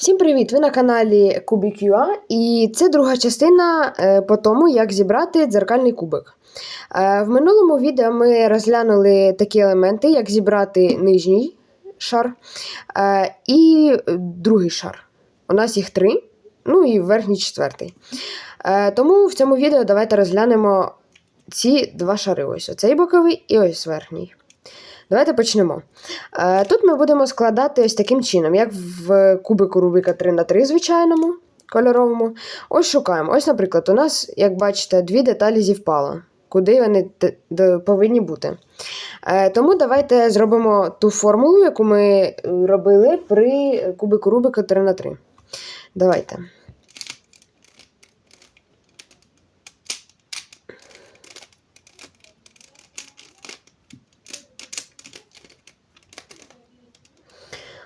Всім привіт! Ви на каналі Kubik.ua і це друга частина е, по тому, як зібрати дзеркальний кубик. Е, В минулому відео ми розглянули такі елементи, як зібрати нижній шар е, і другий шар. У нас їх три, ну і верхній четвертий. Тому в цьому відео давайте розглянемо ці два шари. Ось оцей боковий і ось верхній. Давайте почнемо. Е, Тут ми будемо складати ось таким чином, як в кубику Рубика 3х3 звичайному, кольоровому. Ось шукаємо. Ось, наприклад, у нас, як бачите, дві деталі зівпало. Куди вони повинні бути. Е, Тому давайте зробимо ту формулу, яку ми е, робили при кубику Рубика 3х3. Давайте.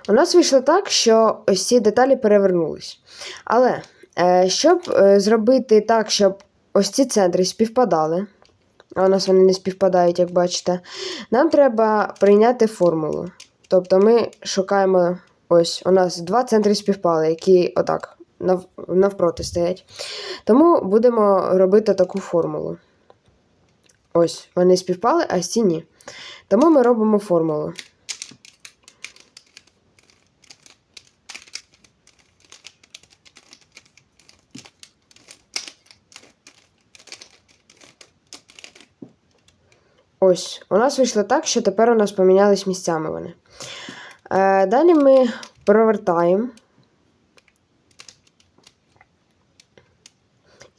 У нас вийшло так, що ось ці деталі перевернулись. Але е, щоб е, зробити так, щоб ось ці центри співпадали, а у нас вони не співпадають, як бачите, нам треба прийняти формулу. Тобто ми шукаємо ось у нас два центри співпали, які отак нав, навпроти стоять. Тому будемо робити таку формулу. Ось, вони співпали, а ці ні. Тому ми робимо формулу. Ось, у нас вийшло так, що тепер у нас помінялись місцями вони. Е, далі ми провертаємо.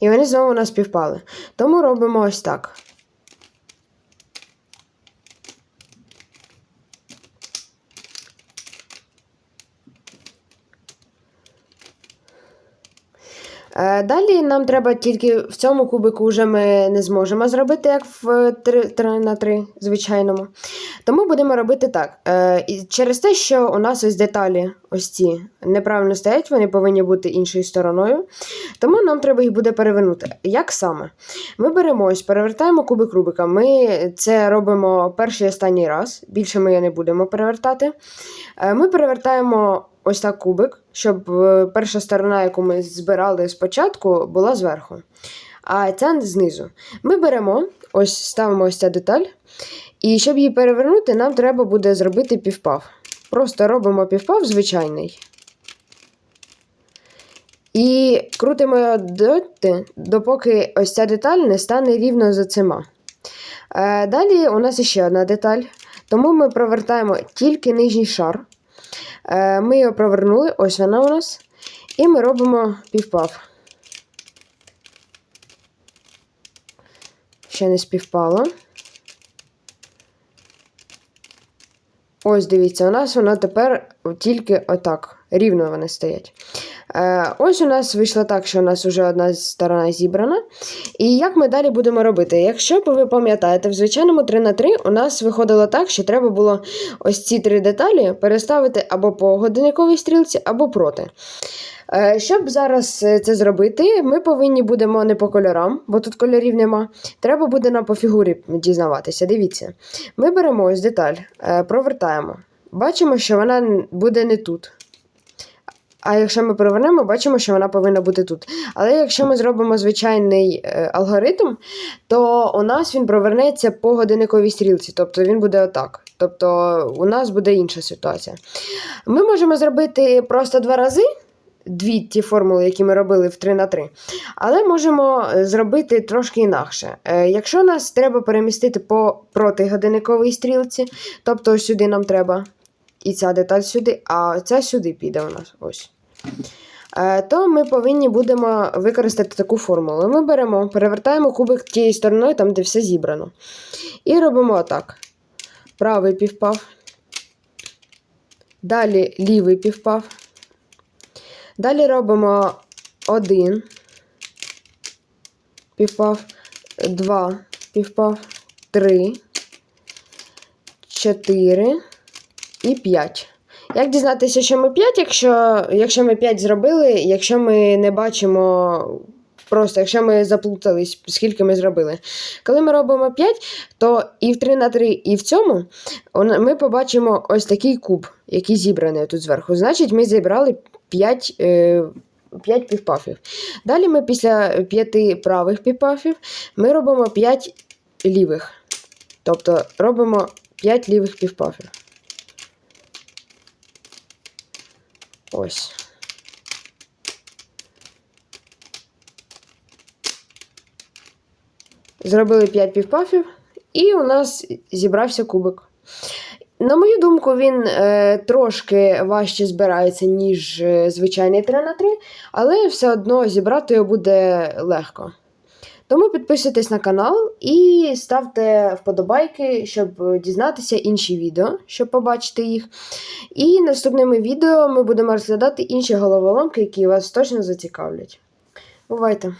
І вони знову у нас співпали. Тому робимо ось так. Далі нам треба тільки в цьому кубику вже ми не зможемо зробити, як в 3, 3 на 3 звичайному. Тому будемо робити так. Е, Через те, що у нас ось деталі ось ці неправильно стоять, вони повинні бути іншою стороною. Тому нам треба їх буде перевернути. Як саме? Ми беремо ось, перевертаємо кубик Рубика. Ми це робимо перший і останній раз. Більше ми його не будемо перевертати. Е, Ми перевертаємо ось так кубик, щоб е, перша сторона, яку ми збирали спочатку, була зверху. А ця знизу. Ми беремо, ось ставимо ось ця деталь. І щоб її перевернути, нам треба буде зробити півпав. Просто робимо півпав звичайний. І крутимо його доти, допоки ось ця деталь не стане рівно за цима. Е, далі у нас ще одна деталь. Тому ми провертаємо тільки нижній шар. Е, Ми його провернули, ось вона у нас. І ми робимо півпав. Ще не співпало. Ось дивіться, у нас воно тепер тільки отак. Рівно вони стоять. Е, ось у нас вийшло так, що у нас вже одна сторона зібрана. І як ми далі будемо робити? Якщо ви пам'ятаєте, в звичайному 3 на 3 у нас виходило так, що треба було ось ці три деталі переставити або по годинниковій стрілці, або проти. Е, Щоб зараз е, це зробити, ми повинні будемо не по кольорам, бо тут кольорів нема. Треба буде нам по фігурі дізнаватися. Дивіться. Ми беремо ось деталь, провертаємо. Бачимо, що вона буде не тут. А якщо ми провернемо, бачимо, що вона повинна бути тут. Але якщо ми зробимо звичайний е, алгоритм, то у нас він провернеться по годинниковій стрілці, тобто він буде отак. Тобто у нас буде інша ситуація. Ми можемо зробити просто два рази. Дві ті формули, які ми робили в 3 на 3. Але можемо е, зробити трошки інакше. Е, Якщо нас треба перемістити по протигодинниковій стрілці, тобто сюди нам треба і ця деталь сюди, а ця сюди піде у нас. Ось. Е, То ми повинні будемо використати таку формулу. Ми беремо, перевертаємо кубик тією стороною, там, де все зібрано. І робимо отак. Правий півпав. Далі лівий півпав. Далі робимо один півпав, два півпав, три, чотири і п'ять. Як дізнатися, що ми 5, якщо, якщо ми 5 зробили, якщо ми не бачимо. Просто, якщо ми заплутались, скільки ми зробили. Коли ми робимо 5, то і в 3 на 3, і в цьому ми побачимо ось такий куб, який зібраний тут зверху. Значить, ми зібрали 5, е, 5 півпафів. Далі ми після 5 правих півпафів ми робимо 5 лівих. Тобто робимо 5 лівих півпафів. Ось. Зробили 5 півпафів, і у нас зібрався кубик. На мою думку, він е, трошки важче збирається, ніж е, звичайний 3 на 3 але все одно зібрати його буде легко. Тому підписуйтесь на канал і ставте вподобайки, щоб дізнатися інші відео, щоб побачити їх. І наступними відео ми будемо розглядати інші головоломки, які вас точно зацікавлять. Бувайте!